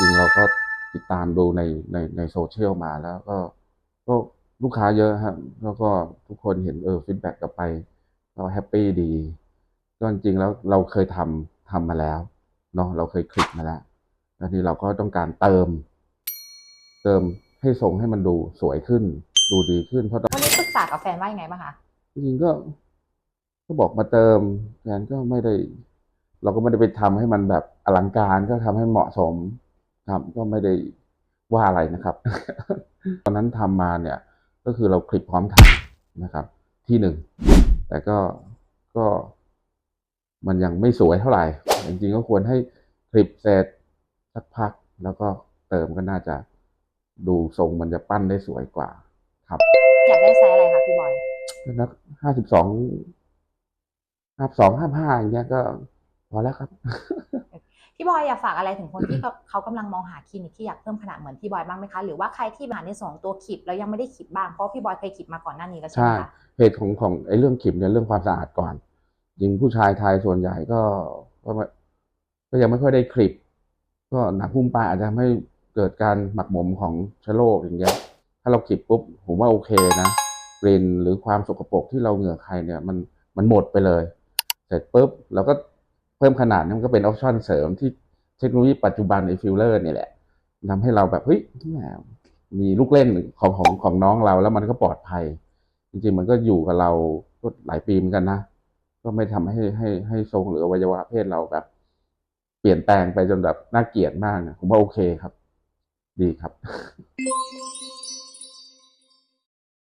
ริง ๆ เราก็ติดตามดูในในในโซเชียลมาแล้วก็ก็ลูกค้าเยอะครับแล้วก็ทุกคนเห็นเออฟีดแบ็กกลับไปเราแฮปปี้ดีก็จริงๆแล้วเราเคยทำทำมาแล้วเนาะเราเคยคลิกมาแล้วแล้วทีเราก็ต้องการเติม เติมให้ทรงให้มันดูสวยขึ้น ดูดีขึ้นเพราะวันนี้ปรึกษากับแฟนว่ายังไงบ้างคะจริงๆก็ ก็บอกมาเติมแทนก็ไม่ได้ เราก็ไม่ได้ไปทำให้มันแบบอลังการก็ทำให้เหมาะสม ครับก็ไม่ได้ว่าอะไรนะครับ ตอนนั้นทำมาเนี่ยก็คือเราคลิปพร้อมถ่ายนะครับที่หนึ่งแต่ก็ก็มันยังไม่สวยเท่าไหร่ จริงๆก็ควรให้คลิปเสร็จสักพัก แล้วก็เติมก็น่าจะดูทรงมันจะปั้นได้สวยกว่า ครับ อยากได้ไซส์อะไรคะพี่บอยนักห้าสิบสองห้าสองห้าห้าอย่างเงี้ยก็พอแล้วครับ พี่บอยอยากฝากอะไรถึงคนที่เขาเขากำลังมองหาคลินิกที่อยากเพิ่มขนาดเหมือนพี่บอยบ้างไหมคะ หรือว่าใครที่มาในส่วนของตัวคลิปแล้วยังไม่ได้คลิปบ้างเพราะพี่บอยเคยคลิปมาก่อนหน้านี้แล้วใช่ไหมใช่คะเหตุของของไอ้เรื่องขิมเนี่ยเรื่องความสะอาดก่อนจริงผู้ชายไทยส่วนใหญ่ก็ก็ไม่ก็ยังไม่ค่อยได้คลิป ก็หนักหุ้มปลายอาจจะทำให้เกิดการหมักหมมของเชื้อโรคอย่างเงี้ย ถ้าเราคลิปปุ๊บผมว่าโอเคนะกลิ่นหรือความสกปรกที่เราเหงื่อใครเนี่ยมันมันหมดไปเลย เสร็จปุ๊บเราก็เพิ่มขนาดนั้นมันก็เป็นออปชั่นเสริมที่เทคโนโลยีปัจจุบันในฟิลเลอร์นี่แหละทำให้เราแบบเฮ้ยมมีลูกเล่นของของของน้องเราแล้วมันก็ปลอดภัย จริงๆมันก็อยู่กับเราก็หลายปีเหมือนกันนะ ก็ไม่ทำให้ให้ให้ทรงหรืออวัยวะเพศเราแบบ เปลี่ยนแปลงไปจนแบบน่าเกลียดมากนะผมว่าโอเคครับ ดีครับ